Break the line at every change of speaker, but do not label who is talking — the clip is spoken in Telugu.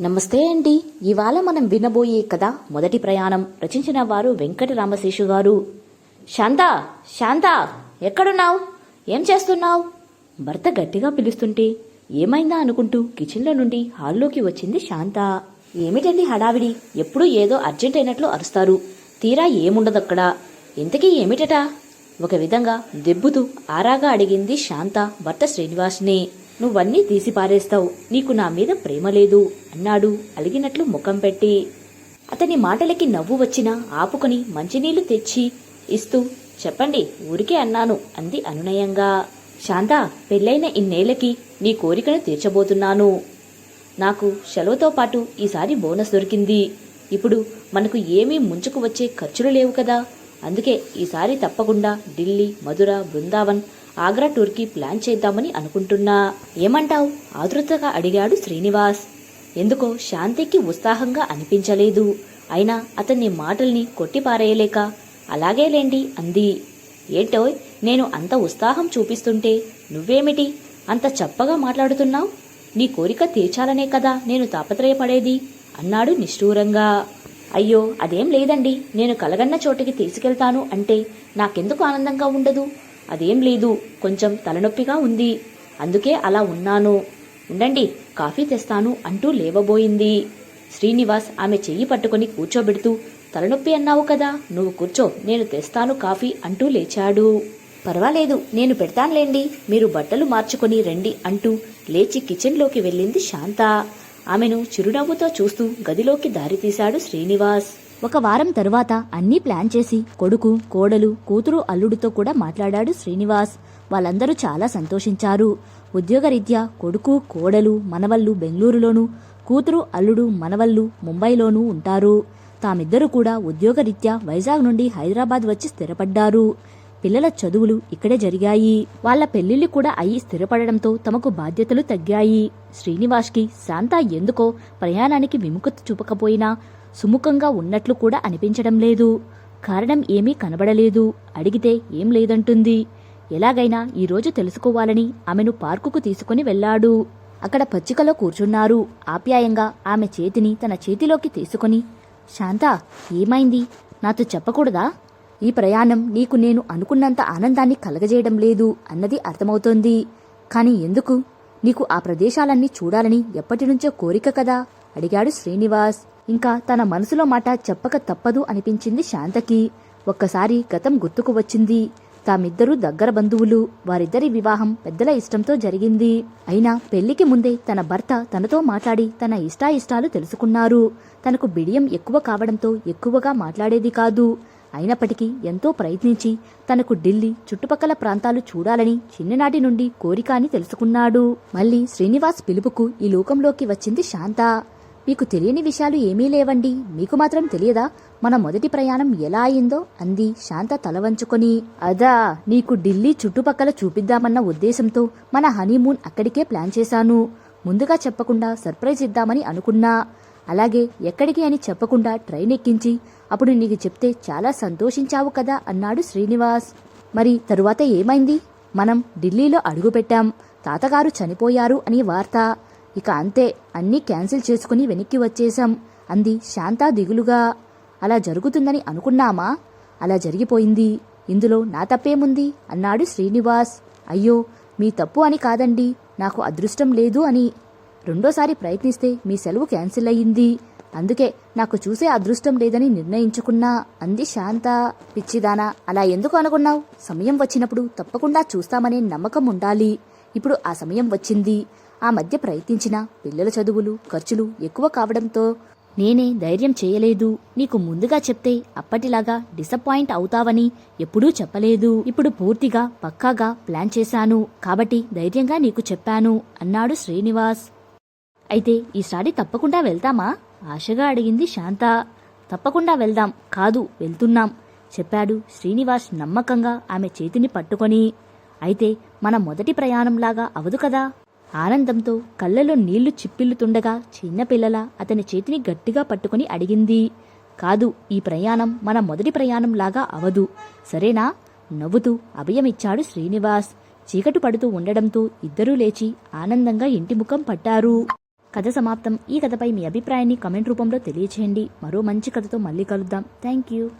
నమస్తే అండి. ఇవాళ మనం వినబోయే కథ మొదటి ప్రయాణం రచించిన వారు వెంకట రామశేషు గారు. శాంత శాంత ఎక్కడున్నావు? ఏం చేస్తున్నావు? భర్త గట్టిగా పిలుస్తుంటే ఏమైందా అనుకుంటూ కిచెన్లో నుండి హాల్లోకి వచ్చింది శాంత. ఏమిటండి హడావిడి? ఎప్పుడూ ఏదో అర్జెంట్ అయినట్లు అరుస్తారు. తీరా ఏముండదక్కడ? ఇంతకీ ఏమిటట? ఒక విధంగా దెబ్బుతూ ఆరాగా అడిగింది శాంత భర్త శ్రీనివాస్ని. నువ్వన్నీ తీసి పారేస్తావు. నీకు నా మీద ప్రేమ లేదు. అన్నాడు. అలిగినట్లు ముఖం పెట్టి. అతని మాటలకి నవ్వు వచ్చినా ఆపుకొని మంచినీళ్ళు తెచ్చి ఇస్తూ చెప్పండి ఊరికే అన్నాను అంది అనునయంగా. శాంత పెళ్ళైన ఇన్నేళ్ళకి నీ కోరికను తీర్చబోతున్నాను. నాకు సెలవుతో పాటు ఈసారి బోనస్ దొరికింది. ఇప్పుడు మనకు ఏమీ ముంచుకు వచ్చే ఖర్చులు లేవు కదా. అందుకే ఈసారి తప్పకుండా ఢిల్లీ మధుర బృందావన్ ఆగ్రా టూర్కి ప్లాన్ చేద్దామని అనుకుంటున్నా. ఏమంటావు? ఆతృతగా అడిగాడు శ్రీనివాస్. ఎందుకో శాంతికి ఉత్సాహంగా అనిపించలేదు. అయినా అతన్ని మాటల్ని కొట్టిపారేయలేక అలాగేలేండి అంది. ఏంటో నేను అంత ఉత్సాహం చూపిస్తుంటే నువ్వేమిటి? అంత చప్పగా మాట్లాడుతున్నావు? నీ కోరిక తీర్చాలనే కదా నేను తాపత్రయపడేది? అన్నాడు నిష్ఠూరంగా. అయ్యో అదేం లేదండి. నేను కలగన్న చోటికి తీసుకెళ్తాను అంటే నాకెందుకు ఆనందంగా ఉండదు? అదేం లేదు. కొంచెం తలనొప్పిగా ఉంది. అందుకే అలా ఉన్నాను. ఉండండి కాఫీ తెస్తాను అంటూ లేవబోయింది. శ్రీనివాస్ ఆమె చెయ్యి పట్టుకొని కూర్చోబెడుతూ తలనొప్పి అన్నావు కదా నువ్వు కూర్చో నేను తెస్తాను కాఫీ అంటూ లేచాడు. పర్వాలేదు నేను పెడతానులేండి మీరు బట్టలు మార్చుకొని రండి అంటూ లేచి కిచెన్లోకి వెళ్ళింది శాంత. ఆమెను చిరునవ్వుతో చూస్తూ గదిలోకి దారితీశాడు శ్రీనివాస్. ఒక వారం తరువాత అన్నీ ప్లాన్ చేసి కొడుకు కోడలు కూతురు అల్లుడితో కూడా మాట్లాడాడు శ్రీనివాస్. వాళ్ళందరూ చాలా సంతోషించారు. ఉద్యోగరీత్యా కొడుకు కోడలు మనవళ్ళు బెంగళూరులోనూ కూతురు అల్లుడు మనవళ్ళు ముంబైలోనూ ఉంటారు. తామిద్దరూ కూడా ఉద్యోగరీత్యా వైజాగ్ నుండి హైదరాబాద్ వచ్చి స్థిరపడ్డారు. పిల్లల చదువులు ఇక్కడే జరిగాయి. వాళ్ళ పెళ్ళిళ్ళు కూడా అయి స్థిరపడడంతో తమకు బాధ్యతలు తగ్గాయి. శ్రీనివాస్కి శాంత ఎందుకో ప్రయాణానికి విముఖత చూపకపోయినా సుముఖంగా ఉన్నట్లు కూడా అనిపించడం లేదు. కారణం ఏమీ కనబడలేదు. అడిగితే ఏం లేదంటుంది. ఎలాగైనా ఈరోజు తెలుసుకోవాలని ఆమెను పార్కుకు తీసుకుని వెళ్ళాడు. అక్కడ పచ్చికలో కూర్చున్నారు. ఆప్యాయంగా ఆమె చేతిని తన చేతిలోకి తీసుకుని శాంత ఏమైంది? నాతో చెప్పకూడదా? ఈ ప్రయాణం నీకు నేను అనుకున్నంత ఆనందాన్ని కలగజేయడం లేదు అన్నది అర్థమవుతోంది. కాని ఎందుకు? నీకు ఆ ప్రదేశాలన్నీ చూడాలని ఎప్పటినుంచో కోరిక కదా? అడిగాడు శ్రీనివాస్. ఇంకా తన మనసులో మాట చెప్పక తప్పదు అనిపించింది శాంతకి. ఒక్కసారి గతం గుర్తుకు వచ్చింది. తామిద్దరూ దగ్గర బంధువులు వారిద్దరి వివాహం పెద్దల ఇష్టంతో జరిగింది. అయినా పెళ్ళికి ముందే తన భర్త తనతో మాట్లాడి తన ఇష్టాయిష్టాలు తెలుసుకున్నారు. తనకు బిడియం ఎక్కువ కావడంతో ఎక్కువగా మాట్లాడేది కాదు. అయినప్పటికీ ఎంతో ప్రయత్నించి తనకు ఢిల్లీ చుట్టుపక్కల ప్రాంతాలు చూడాలని చిన్ననాటి నుండి కోరిక అని తెలుసుకున్నాడు. మళ్ళీ శ్రీనివాస్ పిలుపుకు ఈ లోకంలోకి వచ్చింది శాంత. మీకు తెలియని విషయాలు ఏమీ లేవండి. మీకు మాత్రం తెలియదా? మన మొదటి ప్రయాణం ఎలా అయిందో? అంది శాంత తల వంచుకొని. అదా నీకు ఢిల్లీ చుట్టుపక్కల చూపిద్దామన్న ఉద్దేశంతో మన హనీమూన్ అక్కడికే ప్లాన్ చేశాను. ముందుగా చెప్పకుండా సర్ప్రైజ్ ఇద్దామని అనుకున్నా. అలాగే ఎక్కడికి అని చెప్పకుండా ట్రైన్ ఎక్కించి అప్పుడు నీకు చెప్తే చాలా సంతోషించావు కదా అన్నాడు శ్రీనివాస్. మరి తరువాత ఏమైంది? మనం ఢిల్లీలో అడుగుపెట్టాం. తాతగారు చనిపోయారు అని వార్త. ఇక అంతే అన్నీ క్యాన్సిల్ చేసుకుని వెనక్కి వచ్చేశాం. అంది శాంతా దిగులుగా. అలా జరుగుతుందని అనుకున్నామా? అలా జరిగిపోయింది. ఇందులో నా తప్పేముంది? అన్నాడు శ్రీనివాస్. అయ్యో మీ తప్పు అని కాదండి. నాకు అదృష్టం లేదు అని. రెండోసారి ప్రయత్నిస్తే మీ సెలవు క్యాన్సిల్ అయ్యింది. అందుకే నాకు చూసే అదృష్టం లేదని నిర్ణయించుకున్నా అంది శాంత. పిచ్చిదానా అలా ఎందుకు అనుకున్నావు? సమయం వచ్చినప్పుడు తప్పకుండా చూస్తామనే నమ్మకం ఉండాలి. ఇప్పుడు ఆ సమయం వచ్చింది. ఆ మధ్య ప్రయత్నించిన పిల్లల చదువులు ఖర్చులు ఎక్కువ కావడంతో నేనే ధైర్యం చేయలేదు. నీకు ముందుగా చెప్తే అప్పటిలాగా డిసప్పాయింట్ అవుతావని ఎప్పుడూ చెప్పలేదు. ఇప్పుడు పూర్తిగా పక్కాగా ప్లాన్ చేశాను. కాబట్టి ధైర్యంగా నీకు చెప్పాను అన్నాడు శ్రీనివాస్. అయితే ఈసారి తప్పకుండా వెళ్తామా? ఆశగా అడిగింది శాంత. తప్పకుండా వెళ్దాం కాదు వెళ్తున్నాం చెప్పాడు శ్రీనివాస్ నమ్మకంగా ఆమె చేతిని పట్టుకొని. అయితే మన మొదటి ప్రయాణంలాగా అవదు కదా? ఆనందంతో కళ్ళలో నీళ్ళు చిప్పిల్లుతుండగా చిన్నపిల్లల అతని చేతిని గట్టిగా పట్టుకుని అడిగింది కాదు ఈ ప్రయాణం మన మొదటి ప్రయాణంలాగా అవదు. సరేనా నవ్వుతూ అభయమిచ్చాడు శ్రీనివాస్. చీకటి పడుతూ ఉండడంతో ఇద్దరూ లేచి ఆనందంగా ఇంటి ముఖం పట్టారు. కథ సమాప్తం. ఈ కథపై మీ అభిప్రాయాన్ని కమెంట్ రూపంలో తెలియచేయండి. మరో మంచి కథతో మళ్ళీ కలుద్దాం. Thank you